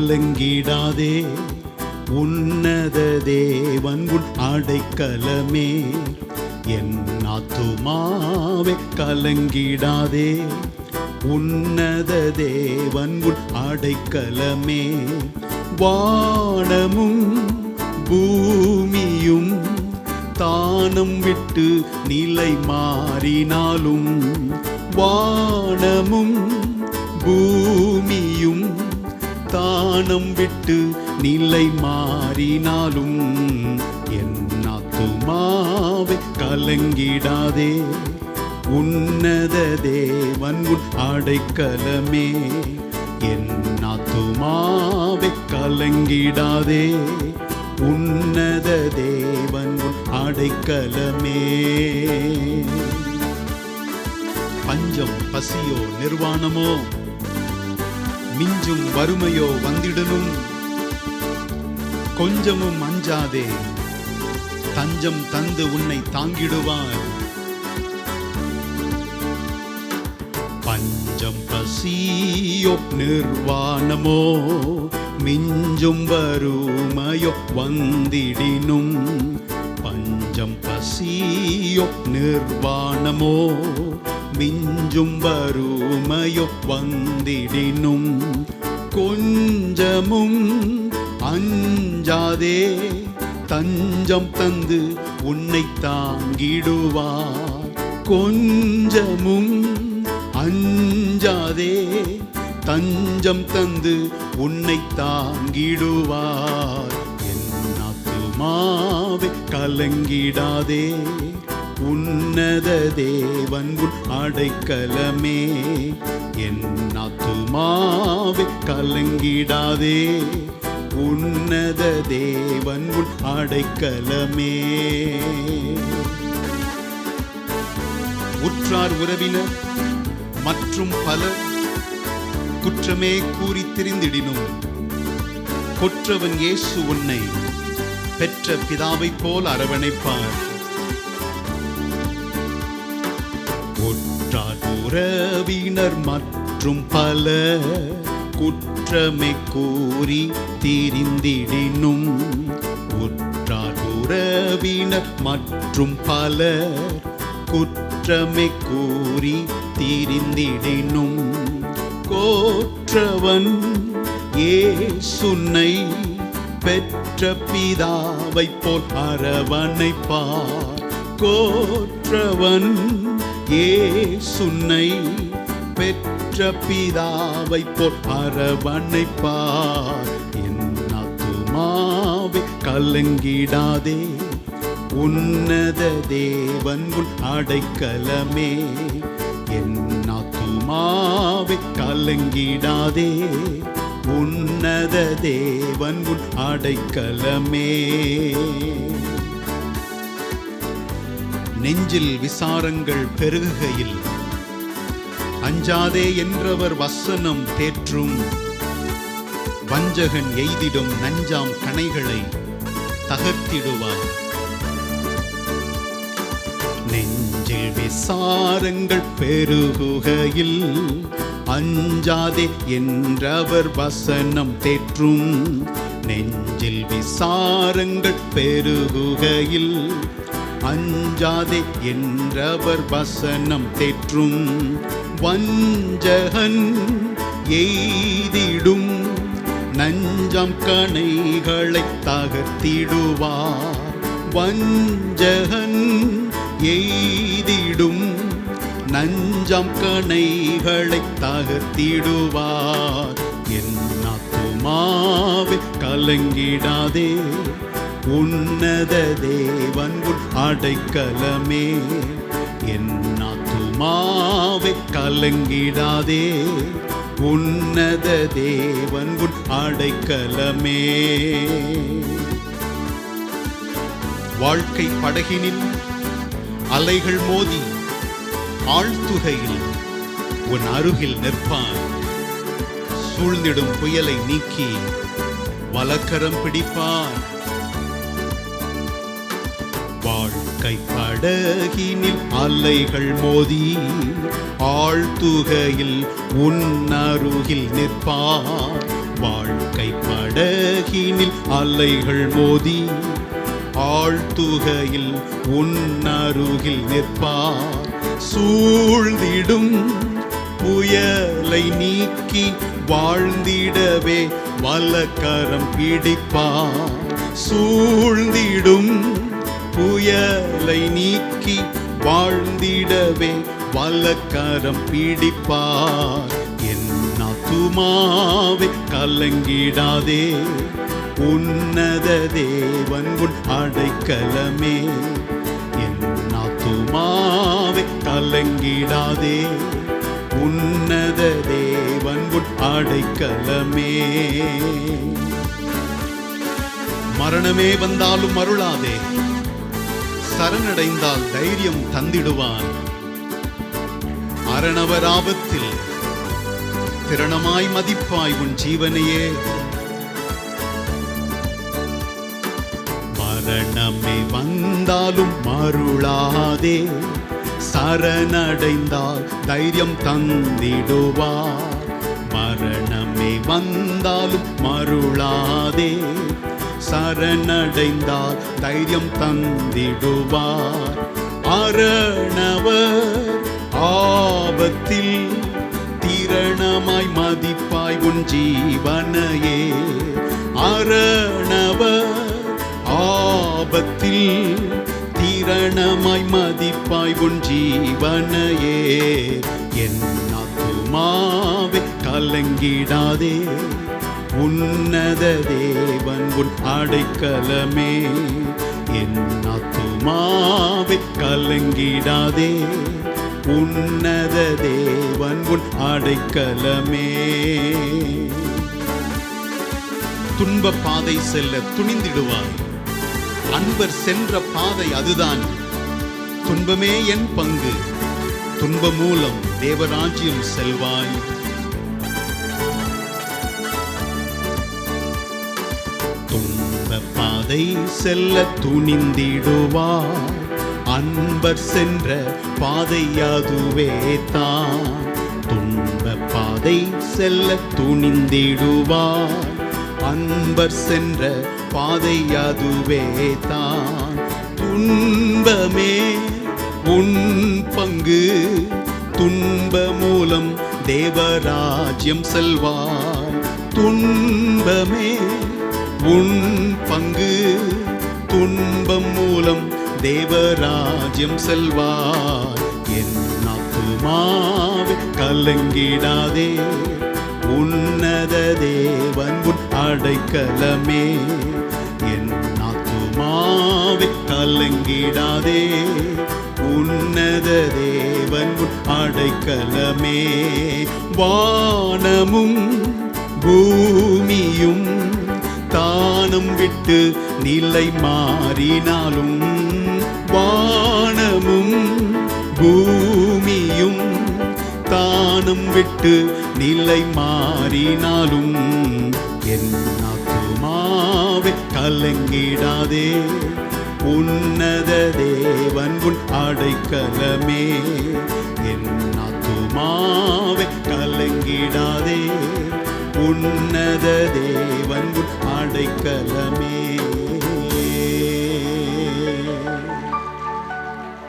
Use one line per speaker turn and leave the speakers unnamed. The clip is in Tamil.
கலங்கிடாதே உன்னத தேவன் உன் அடைக்கலமே. என் ஆத்துமாவே கலங்கிடாதே. உன்னத தேவன் உன் அடைக்கலமே. வானமும் பூமியும் தானம் விட்டு நிலை மாறினாலும் வானமும் பூமியும் தானம் விட்டு நிலை மாறினாலும் என் ஆத்துமாவை கலங்கிடாதே. உன்னத தேவன் உன் அடைக்கலமே. என் ஆத்துமாவை கலங்கிடாதே. உன்னத தேவன் உன் அடைக்கலமே. பஞ்சம் பசியோ நிர்வாணமோ மிஞ்சும் வறுமையோ வந்திடனும் கொஞ்சமும் அஞ்சாதே தஞ்சம் தந்து உன்னை தாங்கிடுவார். பஞ்சம் பசியோ நிர்வாணமோ மிஞ்சும் வருமையோ வந்திடினும். பஞ்சம் பசியோ நிர்வாணமோ மிஞ்சும் வறுமையோ வந்திடினும் கொஞ்சமும் அஞ்சாதே தஞ்சம் தந்து உன்னை தாங்கிடுவார். கொஞ்சமும் அஞ்சாதே தஞ்சம் தந்து உன்னை தாங்கிடுவார். என் ஆத்துமாவே கலங்கிடாதே. உன்னத தேவன் உன் அடைக்கலமே. என் ஆத்துமாவே கலங்கிடாதே. உன்னத தேவன் உன் அடைக்கலமே. உற்றார் உறவினர் மற்றும் பலர் குற்றமே கூறி திரிந்திடினும். கொற்றவன் இயேசு உன்னை பெற்ற பிதாவைப் போல் அரவணைப்பார். உறவினர் மற்றும் பல குற்றமை கூறி திரிந்திடினும் உற்றார் உறவினர் மற்றும் பல குற்றமை கூறி திரிந்திடினும் கோற்றவன் ஏ சுன்னை பெற்ற பிதாவைப் போல் அரவணைப்பார். கோற்றவன் ஏசுன்னை பெற்ற பிதாவை போல் அரவணைப்பார். என் ஆத்துமாவே கலங்கிடாதே உன்னத தேவன் உன் அடைக்கலமே. என் ஆத்துமாவை கலங்கிடாதே உன்னத தேவன் உன் அடைக்கலமே. நெஞ்சில் விசாரங்கள் பெருகுகையில் அஞ்சாதே என்றவர் வசனம் தேற்றும் வஞ்சகன் எய்திடும் நஞ்சாம் கணைகளை தகர்த்திடுவார். நெஞ்சில் விசாரங்கள் பெருகுகையில் அஞ்சாதே என்றவர் வசனம் தேற்றும் நெஞ்சில் விசாரங்கள் பெருகுகையில் அஞ்சாதே என்றவர் வசனம் தேற்றும். வஞ்சகன் எய்திடும். நஞ்சம் கணைகளை தகர்த்திடுவார். வஞ்சகன் எய்திடும். நஞ்சம் கணைகளை தகர்த்திடுவார். என் ஆத்துமாவே கலங்கிடாதே. உன்னத தேவன் உன் அடைக்கலமே. என் ஆத்துமாவே கலங்கிடாதே. உன்னத தேவன் உன் அடைக்கலமே. வாழ்க்கை படகினில் அலைகள் மோதி ஆழ்த்துகையில் உன் அருகில் நிற்பான் சூழ்ந்திடும் புயலை நீக்கி வலக்கரம் பிடிப்பான் வாழ்க்கை படகினில் அலைகள் மோதி ஆழ்த்துகையில் உன்னருகில் நிற்பார். வாழ்க்கை படகினில் அலைகள் மோதி ஆழ்த்துகையில் உன்னருகில் நிற்பார். சூழ்ந்திடும் புயலை நீக்கி வாழ்ந்திடவே வலக்கரம் பிடிப்பார். சூழ்ந்திடும் புயலை நீக்கி வாழ்ந்திடவே வல்லக்கரம் பிடிப்பார். என் துமாவை கலங்கிடாதே உன்னத தேவன் உன் அடைக்கலமே. என் துமாவை கலங்கிடாதே உன்னத தேவன் உன் அடைக்கலமே. மரணமே வந்தாலும் மருளாதே சரணடைந்தால் தைரியம் தந்திடுவான். அரணவராபத்தில் திறனமாய் மதிப்பாய் உன் ஜீவனையே. மரணமே வந்தாலும் மருளாதே. சரணடைந்தால் தைரியம் தந்திடுவார். மரணமே வந்தாலும் மருளாதே. சரணடைந்தால் தைரியம் தந்திடுவார். அரணவர் ஆபத்தில் திரணமாய் மதிப்பாய் உன் ஜீவனையே. அரணவர் ஆபத்தில் திரணமாய் மதிப்பாய் உன் ஜீவனையே. என் ஆத்துமாவே கலங்கிடாதே. உன்னத தேவன் உன் அடைக்கலமே. என் ஆத்துமாவை கலங்கிடாதே. உன்னத தேவன் உன் அடைக்கலமே. துன்ப பாதை செல்ல துணிந்திடுவாய். அன்பர் சென்ற பாதை அதுதான். துன்பமே என் பங்கு. துன்ப மூலம் தேவராஜ்யம் செல்வாய். பாதை செல்ல துணிந்திடுவார் அன்பர் சென்ற பாதையாதுவே தான். துன்ப பாதை செல்ல துணிந்திடுவார் அன்பர் சென்ற பாதையாதுவே தான். துன்பமே உன் பங்கு துன்ப மூலம் தேவராஜ்யம் செல்வார். துன்பமே உன் பங்கு துன்பம் மூலம் தேவராஜ்யம் செல்வாய் என் ஆத்துமாவே கலங்கிடாதே உன்னத தேவன் உன் அடைக்கலமே. என் ஆத்துமாவே கலங்கிடாதே உன்னத தேவன் உன் அடைக்கலமே. வானமும் பூமியும் வானம் விட்டு நிலை மாறினாலும் வானமும் பூமியும் தானம் விட்டு நிலை மாறினாலும் என் ஆத்துமாவே கலங்கிடாதே. உன்னத தேவன் உன் அடைக்கலமே. என் ஆத்துமாவே கலங்கிடாதே. உன்னத தேவன் உன் அடைக்கலமே